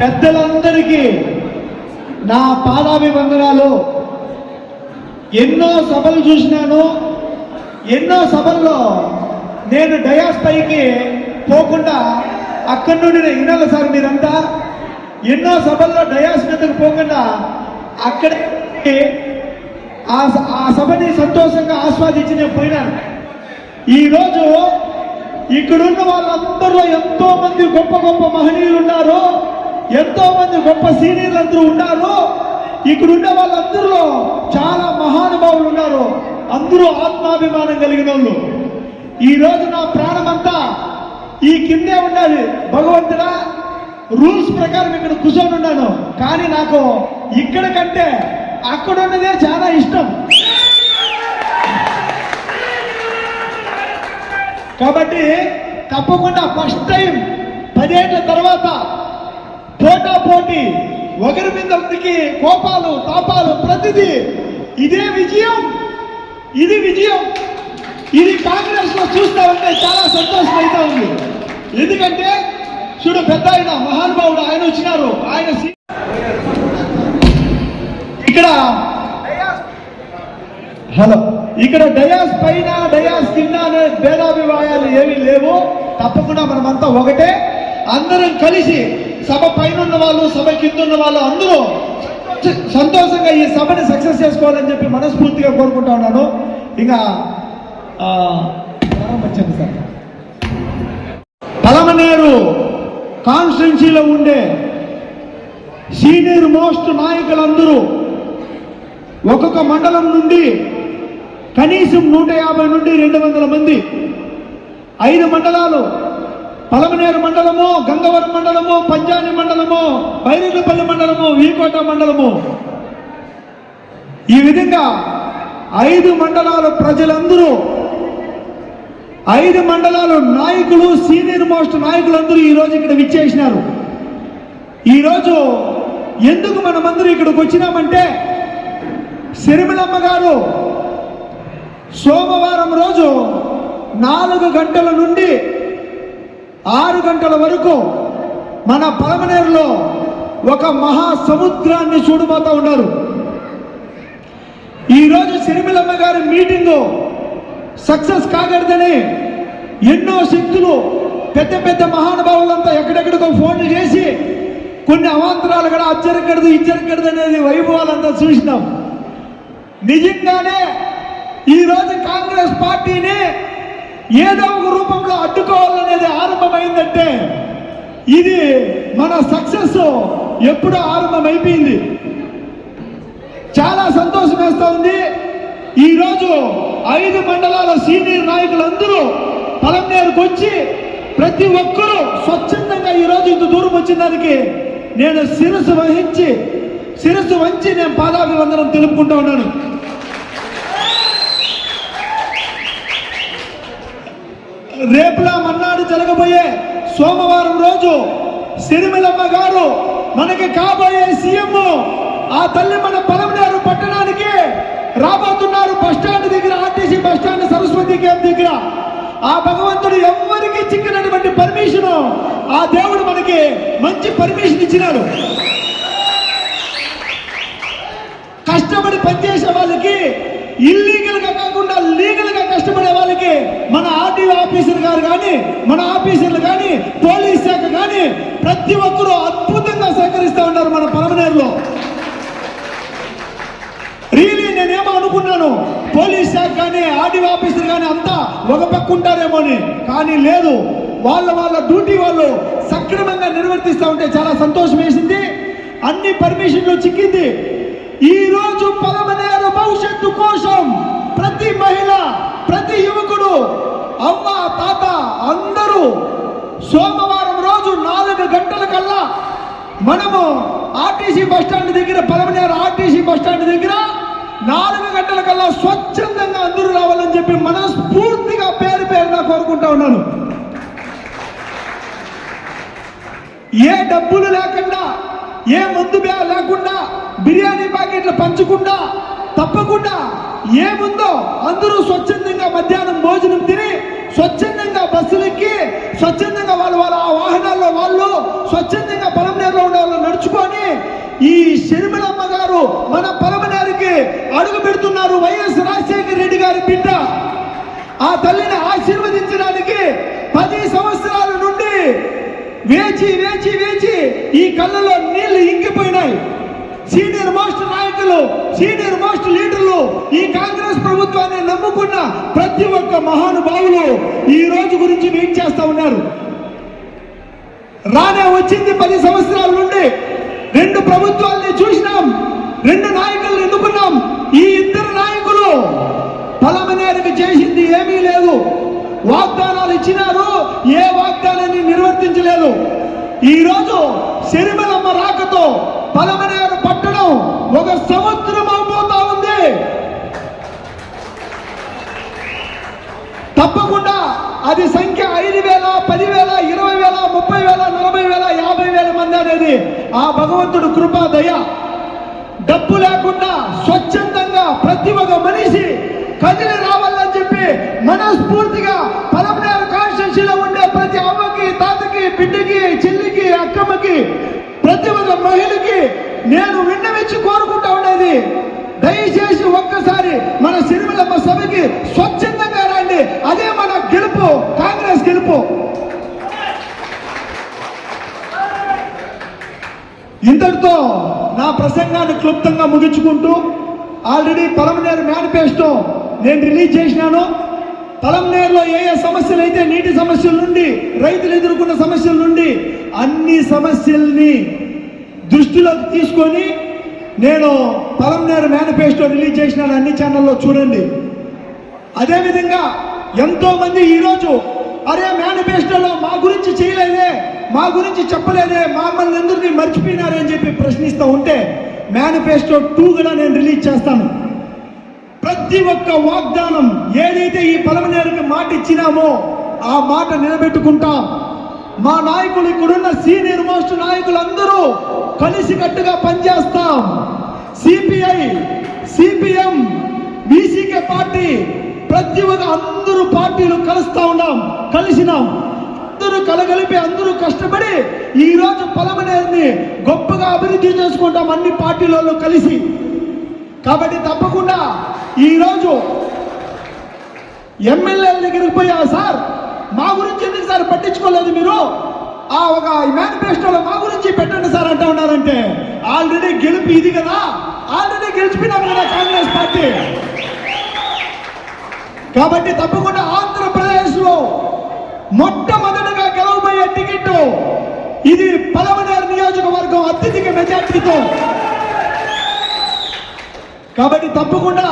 పెద్దలందరికీ నా పాదాభివందనాలు. ఎన్నో సభలు చూసినాను. ఎన్నో సభల్లో నేను డయాస్ పైకి పోకుండా అక్కడి నుండి నేను వినాలి సార్ మీరంతా. ఎన్నో సభల్లో డయాస్ మీదకు పోకుండా అక్కడే ఆ స- ఆ సభని సంతోషంగా ఆస్వాదించి నేను పోయినాను. ఈరోజు ఇక్కడున్న వాళ్ళందరిలో ఎంతో మంది గొప్ప గొప్ప మహనీయులు ఉన్నారు ఎంతో మంది గొప్ప సీనియర్లు అందరూ ఉన్నారు. ఇక్కడున్న వాళ్ళందరిలో చాలా మహానుభావులు ఉన్నారు. అందరూ ఆత్మాభిమానం కలిగిన వాళ్ళు. ఈ రోజు నా ప్రాణమంతా ఈ కిందే ఉండాలి భగవంతుడా రూల్స్ ప్రకారం ఇక్కడ కూర్చొని ఉన్నాను. కానీ నాకు ఇక్కడ కంటే అక్కడ ఉన్నదే చాలా ఇష్టం. కాబట్టి తప్పకుండా ఫస్ట్ టైం పదేళ్ళ తర్వాత పోటా పోటీ ఒకరి మీద ఒకరికి కోపాలు తాపాలు ప్రతిదీ ఇదే విజయం. ఇది విజయం. ఇది కాంగ్రెస్లో చూస్తా ఉంటే చాలా సంతోషం అయితే ఉంది. ఎందుకంటే చూడు పెద్ద ఆయన మహానుభావుడు ఆయన వచ్చినారు. ఆయన ఇక్కడ హలో ఇక్కడ డయాస్ పైన డయాస్ కింద అనే భేదాభిప్రాయాలు ఏమీ లేవు. తప్పకుండా మనమంతా ఒకటే. అందరం కలిసి సభ పైన ఉన్న వాళ్ళు సభ కింద ఉన్న వాళ్ళు అందరూ సంతోషంగా ఈ సభని సక్సెస్ చేసుకోవాలని చెప్పి మనస్ఫూర్తిగా కోరుకుంటా ఉన్నాను. ఇంకా ఆ, ప్రారంభించండి సార్. పలమనేరు కాన్స్టిట్యున్సీలో ఉండే సీనియర్ మోస్ట్ నాయకులందరూ ఒక్కొక్క మండలం నుండి కనీసం నూట యాభై నుండి రెండు వందల మంది ఐదు మండలాలు పలమనేరు మండలము గంగవరం మండలము పంజాని మండలము బైరెడ్లపల్లి మండలము వీకోట మండలము. ఈ విధంగా ఐదు మండలాల ప్రజలందరూ ఐదు మండలాల నాయకులు సీనియర్ మోస్ట్ నాయకులందరూ ఈరోజు ఇక్కడ విచ్చేసినారు. ఈరోజు ఎందుకు మనమందరూ ఇక్కడికి వచ్చినామంటే సిరిమిలమ్మ గారు సోమవారం రోజు నాలుగు గంటల నుండి ఆరు గంటల వరకు మన పలమనేరులో ఒక మహా సముద్రాన్ని చూడబోతా ఉన్నారు. ఈరోజు సిరిమిలమ్మ గారి మీటింగు సక్సెస్ కాగలదని ఎన్నో శక్తులు పెద్ద పెద్ద మహానుభావులంతా ఎక్కడెక్కడికో ఫోన్లు చేసి కొన్ని అవాంతరాలు కూడా అచ్చరకూడదు ఇచ్చరకూడదు అనేది వైభవాలంతా చూసినాం. నిజంగానే ఈరోజు కాంగ్రెస్ పార్టీని ఏదో ఒక రూపంలో అడ్డుకోవాలనేది ఆరంభమైందంటే ఇది మన సక్సెస్ ఎప్పుడో ఆరంభమైపోయింది. చాలా సంతోషం వేస్తూ ఉంది. ఈరోజు ఐదు మండలాల సీనియర్ నాయకులందరూ పలంనేరుకు వచ్చి ప్రతి ఒక్కరూ స్వచ్ఛందంగా ఈరోజు ఇంత దూరం వచ్చిన దానికి నేను శిరస్సు వహించి శిరస్సు వంచి నేను పాదాభివందనం తెలుపుకుంటూ ఉన్నాను. రేపులా మన్నాడు జరగబోయే సోమవారం రోజు సిరిమిలమ్మ గారు మనకి కాబోయే సీఎం ఆ తల్లి మన పలమనేరు పట్టణానికి రాబోతున్నారు. బస్ స్టాండ్ దగ్గర RTC bus stand Saraswati camp దగ్గర. ఆ భగవంతుడు ఎవ్వరికి చిక్కినటువంటి పర్మిషన్ ఆ దేవుడు మనకి మంచి పర్మిషన్ ఇచ్చినాడు. కష్టపడి పనిచేసే వాళ్ళకి ఇల్లీగల్గా కాకుండా లీగల్గా వాళ్ళకి మన ఆర్టీఓ ఆఫీసర్ గారు కానీ మన ఆఫీసర్లు కానీ పోలీస్ శాఖ కానీ ప్రతి ఒక్కరూ అద్భుతంగా సహకరిస్తూ ఉన్నారు మన పరమనేరులో. రియలీ నేనేమో అనుకున్నాను పోలీస్ శాఖ కానీ ఆర్డీఓ ఆఫీసర్ కానీ అంతా ఒక పక్క ఉంటారేమో అని. కానీ లేదు వాళ్ళ వాళ్ళ డ్యూటీ వాళ్ళు సక్రమంగా నిర్వర్తిస్తూ ఉంటే చాలా సంతోషం వేసింది. అన్ని పర్మిషన్లు చిక్కింది. ఈ రోజు పలమనేరు భవిష్యత్తు కోసం ప్రతి మహిళ ప్రతి యువకుడు అమ్మ తాత అందరూ సోమవారం రోజు నాలుగు గంటల కల్లా మనము ఆర్టీసీ బస్ స్టాండ్ దగ్గర పలమనేరు ఆర్టీసీ బస్ స్టాండ్ దగ్గర నాలుగు గంటల కల్లా స్వచ్ఛందంగా అందరూ రావాలని చెప్పి మనస్ఫూర్తిగా పేరు పేరున కోరుకుంటా ఉన్నాను. ఏ డబ్బులు లేకుండా ఏ మందు లేకుండా బిర్యానీ ప్యాకెట్లు పంచకుండా తప్పకుండా ఏముందో అందరూ స్వచ్ఛందంగా మధ్యాహ్నం భోజనం తిని స్వచ్ఛందంగా బస్సులెక్కి స్వచ్ఛందంగా వాళ్ళు వాళ్ళ ఆ వాహనాల్లో వాళ్ళు స్వచ్ఛందంగా పరమనేరులో ఉండే వాళ్ళు నడుచుకొని ఈ షర్మిలమ్మ గారు మన పరమనేరుకి అడుగు పెడుతున్నారు వైఎస్ రాజశేఖర రెడ్డి గారి బిడ్డ. ఆ తల్లిని ఆశీర్వదించడానికి పది సంవత్సరాల నుండి వేచి వేచి వేచి ఈ కళ్ళలో నీళ్ళు ఇంకిపోయినాయి. సీనియర్ మోస్ట్ నాయకులు సీనియర్ మోస్ట్ లీడర్లు ఈ కాంగ్రెస్ ప్రభుత్వాన్ని నమ్ముకున్న ప్రతి ఒక్క మహానుభావులు ఈ రోజు గురించి వెయిట్ చేస్తా ఉన్నారు. రానే వచ్చింది పది సంవత్సరాల నుండి. రెండు ప్రభుత్వాల్ని చూసినాం రెండు నాయకులను ఎన్నుకున్నాం. ఈ ఇద్దరు నాయకులు పలమనేరుకి చేసింది ఏమీ లేదు. వాగ్దానాలు ఇచ్చినారు ఏ వాగ్దానాన్ని నిర్వర్తించలేదు. ఈ రోజు శరిమలమ్మ రాకతో పలమనేరు పట్టణం ఒక సంవత్సరం అవబోతా ఉంది. తప్పకుండా అది సంఖ్య ఐదు వేల పదివేల ఇరవై వేల ముప్పై వేల నలభై వేల యాభై వేల మంది అనేది ఆ భగవంతుడు కృపా దయ. డబ్బు లేకుండా స్వచ్ఛందంగా ప్రతి ఒక్క మనిషి కదిలి రావాలని చెప్పి మనస్ఫూర్తిగా పలమనేరు కాన్స్టిట్యూన్సీలో ఉండే ప్రతి అమ్మకి తాతకి బిడ్డకి చెల్లికి అక్కమ్మకి ప్రతి ఒక్క మహిళకి నేను విన్నవించి కోరుకుంటా ఉండేది దయచేసి ఒక్కసారి మన సిరిమిలమ్మ సభకి స్వచ్ఛందంగా రండి. అదే మన గెలుపు కాంగ్రెస్ గెలుపు. ఇంతటితో నా ప్రసంగాన్ని క్లుప్తంగా ముగించుకుంటూ ఆల్రెడీ పలమనేరు మేనిఫెస్టో నేను రిలీజ్ చేసినాను. పలమనేరులో ఏ ఏ సమస్యలు అయితే నీటి సమస్యల నుండి రైతులు ఎదుర్కొన్న సమస్యల నుండి అన్ని సమస్యల్ని దృష్టిలోకి తీసుకొని నేను పలమనేరు మేనిఫెస్టో రిలీజ్ చేసిన అన్ని ఛానల్లో చూడండి. అదేవిధంగా ఎంతోమంది ఈరోజు అరే మేనిఫెస్టోలో మా గురించి చేయలేదే మా గురించి చెప్పలేదే మమ్మల్ని ఎందుకు మర్చిపోయినారని చెప్పి ప్రశ్నిస్తూ ఉంటే మేనిఫెస్టో టూ కూడా నేను రిలీజ్ చేస్తాను. ప్రతి ఒక్క వాగ్దానం ఏదైతే ఈ పలమనేరుకి మాట ఇచ్చినామో ఆ మాట నిలబెట్టుకుంటాం. మా నాయకులు ఇక్కడున్న సీనియర్ మోస్ట్ నాయకులందరూ కలిసికట్టుగా పనిచేస్తాం. సిపిఐ సిపిఎం బీసీకే పార్టీ ప్రతి ఒక్క అందరూ పార్టీలు కలుస్తా ఉన్నాం కలిసినాం. అందరూ కలగలిపి అందరూ కష్టపడి ఈ రోజు పొలమనేరుని గొప్పగా అభివృద్ధి చేసుకుంటాం అన్ని పార్టీలలో కలిసి. కాబట్టి తప్పకుండా ఈరోజు ఎమ్మెల్యేల దగ్గరికి పోయా సార్? మా గురించి ఎందుకు సార్ పట్టించుకోలేదు మీరు? ఆ ఒక మేనిఫెస్టోలో మా గురించి పెట్టండి సార్ అంటా ఉన్నారంటే. ఆల్రెడీ గెలుపు ఇది కదా? ఆల్రెడీ గెలిచిపోయినాం కదా కాంగ్రెస్ పార్టీ. కాబట్టి తప్పకుండా ఆంధ్రప్రదేశ్లో మొట్టమొదటిగా గెలవబోయే టికెట్ ఇది పలమనేరు నియోజకవర్గం అత్యధిక మెజార్టీతో. కాబట్టి తప్పకుండా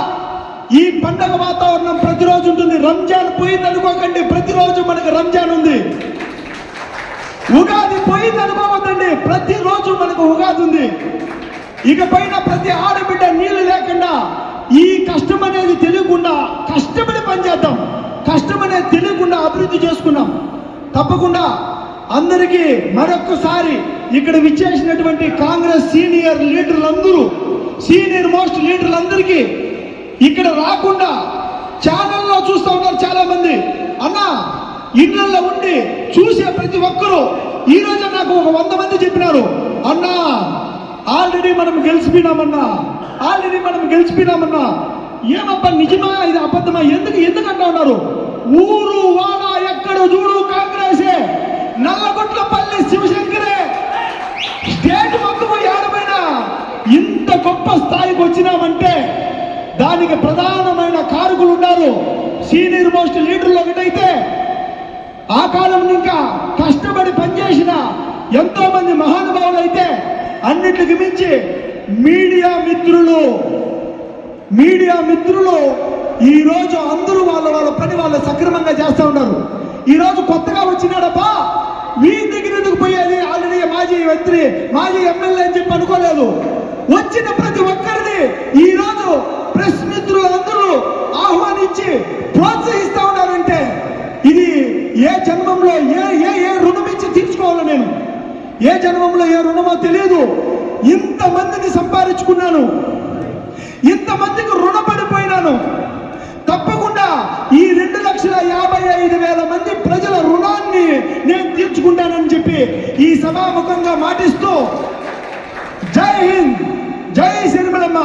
ఈ పండగ వాతావరణం ప్రతిరోజు ఉంటుంది. రంజాన్ పోయింది అనుకోకండి ప్రతిరోజు మనకు రంజాన్ ఉంది. ఉగాది పోయింది అనుకోవద్దండి ప్రతిరోజు మనకు ఉగాది ఉంది. ఇక పైన ప్రతి ఆడబిడ్డ నీళ్ళు లేకుండా ఈ కష్టం అనేది తెలియకుండా కష్టపడి పనిచేద్దాం. కష్టం అనేది తెలియకుండా అభివృద్ధి చేసుకున్నాం. తప్పకుండా అందరికీ మరొకసారి ఇక్కడ విచ్చేసినటువంటి కాంగ్రెస్ సీనియర్ లీడర్లందరూ సీనియర్ మోస్ట్ లీడర్లందరికీ ఇక్కడ రాకుండా ఛానల్లో చూస్తూ ఉన్నారు చాలా మంది అన్న ఇళ్ళలో ఉండి చూసే ప్రతి ఒక్కరూ ఈ రోజు నాకు ఒక వంద మంది చెప్పినారు. అన్నా ఆల్రెడీ మనం గెలిచిపోయినామన్నా ఆల్రెడీ మనం గెలిచిపోయినామన్నా ఏమబ్బా నిజమా ఇది అబద్ధమా? ఎందుకు ఎందుకు అంటా ఉన్నారు? ఊరు వాడ ఎక్కడ చూడు కాంగ్రెసే. నల్లగొట్లపల్లి శివశంకరే. స్టేట్ మొత్తం ఏడమైనా ఇంత గొప్ప స్థాయికి వచ్చినామంటే దానికి ప్రధానమైన కారకులు ఉన్నారు. సీనియర్ మోస్ట్ లీడర్లు ఒకటైతే ఆ కాలం ఇంకా కష్టపడి పనిచేసిన ఎంతో మంది మహానుభావులు అయితే అన్నిటికి మించి మీడియా మిత్రులు మీడియా మిత్రులు ఈ రోజు అందరూ వాళ్ళ వాళ్ళ పని వాళ్ళు సక్రమంగా చేస్తూ ఉన్నారు. ఈరోజు కొత్తగా వచ్చినాడప్పా వీరి దగ్గర ఎందుకు పోయేది? ఆల్రెడీ మాజీ మంత్రి మాజీ ఎమ్మెల్యే అని చెప్పి అనుకోలేదు. వచ్చిన ప్రతి ఒక్కరిని ఈ రోజు ప్రెస్ మిత్రులందరూ ఆహ్వానించి ప్రోత్సహిస్తా ఉన్నారంటే ఇది ఏ జన్మంలో ఏ ఏ ఏ రుణం ఇచ్చి తీర్చుకోవాలో నేను. ఏ జన్మంలో ఏ రుణమో తెలియదు. ఇంతమందిని సంపాదించుకున్నాను. ఇంతమందికి రుణపడిపోయినాను. తప్పకుండా ఈ రెండు లక్షల యాభై ఐదు వేల మంది ప్రజల రుణాన్ని నేను తీర్చుకుంటానని చెప్పి చెప్పి ఈ సభాముఖంగా మాటిస్తూ జై హింద్ జై సిరిమలమ్మ